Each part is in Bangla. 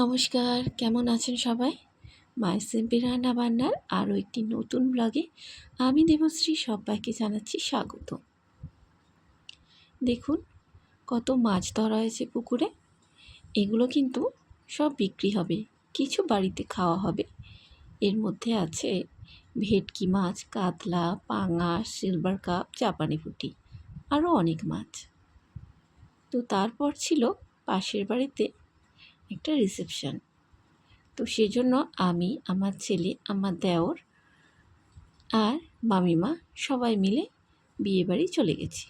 নমস্কার, কেমন আছেন সবাই? মাই সিম্পি রান্না বান্নার আরও একটি নতুন ব্লগে আমি দেবশ্রী সবাইকে জানাচ্ছি স্বাগত। দেখুন, কত মাছ ধরা হয়েছে পুকুরে। এগুলো কিন্তু সব বিক্রি হবে, কিছু বাড়িতে খাওয়া হবে। এর মধ্যে আছে ভেটকি মাছ, কাতলা, পাঙাশ, সিলভার কাপ, জাপানি ফুটি আরও অনেক মাছ। তো তারপর ছিল পাশের বাড়িতে একটা রিসেপশান তো সেজন্য আমি, আমার ছেলে, আমার দেওর আর মামিমা সবাই মিলে বিয়েবাড়ি চলে গেছি।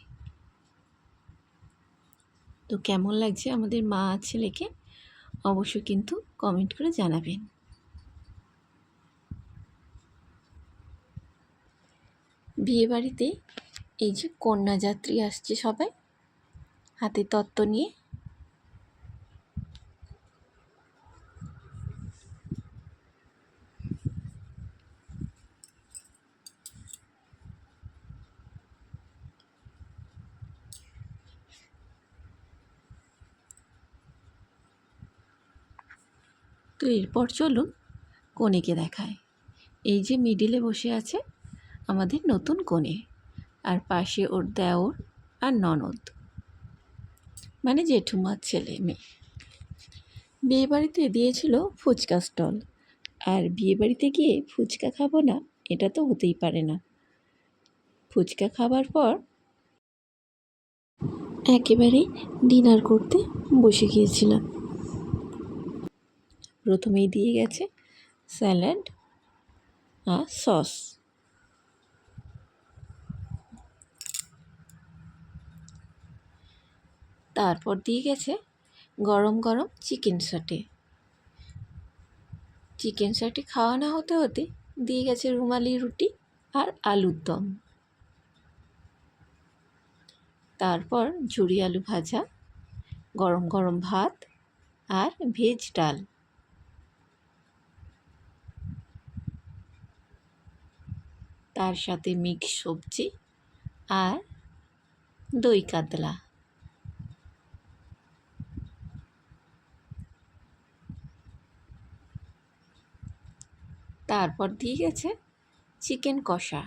তো কেমন লাগছে আমাদের মা ছেলেকে? অবশ্য কিন্তু কমেন্ট করে জানাবেন। বিয়েবাড়িতে এই যে কন্যাযাত্রী আসছে সবাই, হাতে তত্ত্ব নিয়ে তো এরপর চলুন কনেকে দেখায় এই যে মিডিলে বসে আছে আমাদের নতুন কনে, আর পাশে ওর দেওর আর ননদ মানে জেঠুমার ছেলে মেয়ে। বিয়েবাড়িতে দিয়েছিল ফুচকা স্টল, আর বিয়েবাড়িতে গিয়ে ফুচকা খাব না, এটা তো হতেই পারে না। ফুচকা খাবার পর একেবারে ডিনার করতে বসে গিয়েছিলাম। প্রথমেই দিয়ে গেছে স্যালাড আর সস। তারপর দিয়ে গেছে গরম গরম চিকেন সাটে। চিকেন সাটে খাওয়া না হতে হতে দিয়ে গেছে রুমালি রুটি আর আলুর দম। তারপর ঝুরি আলু ভাজা, গরম গরম ভাত আর ভেজ ডাল। তার সাথে মিক্স সবজি আর দই কাতলা। তারপর দিয়ে গেছে চিকেন কষা।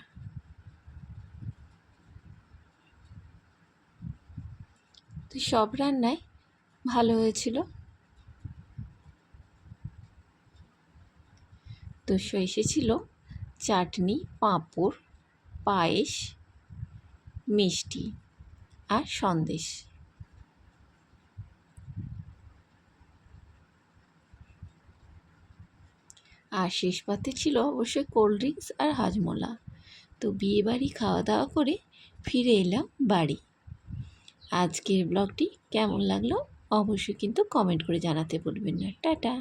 তো সব রান্নাই ভালো হয়েছিল। তো এসেছিল চাটনি, পাঁপড়, পায়েস, মিষ্টি আর সন্দেশ। আর শেষ পাতে ছিল অবশ্যই কোল্ড ড্রিঙ্কস আর হাজমোলা। তো বিয়েবাড়ি খাওয়া দাওয়া করে ফিরে এলাম বাড়ি। আজকের ব্লগটি কেমন লাগল অবশ্যই কিন্তু কমেন্ট করে জানাতে বলবেন না। টাটা।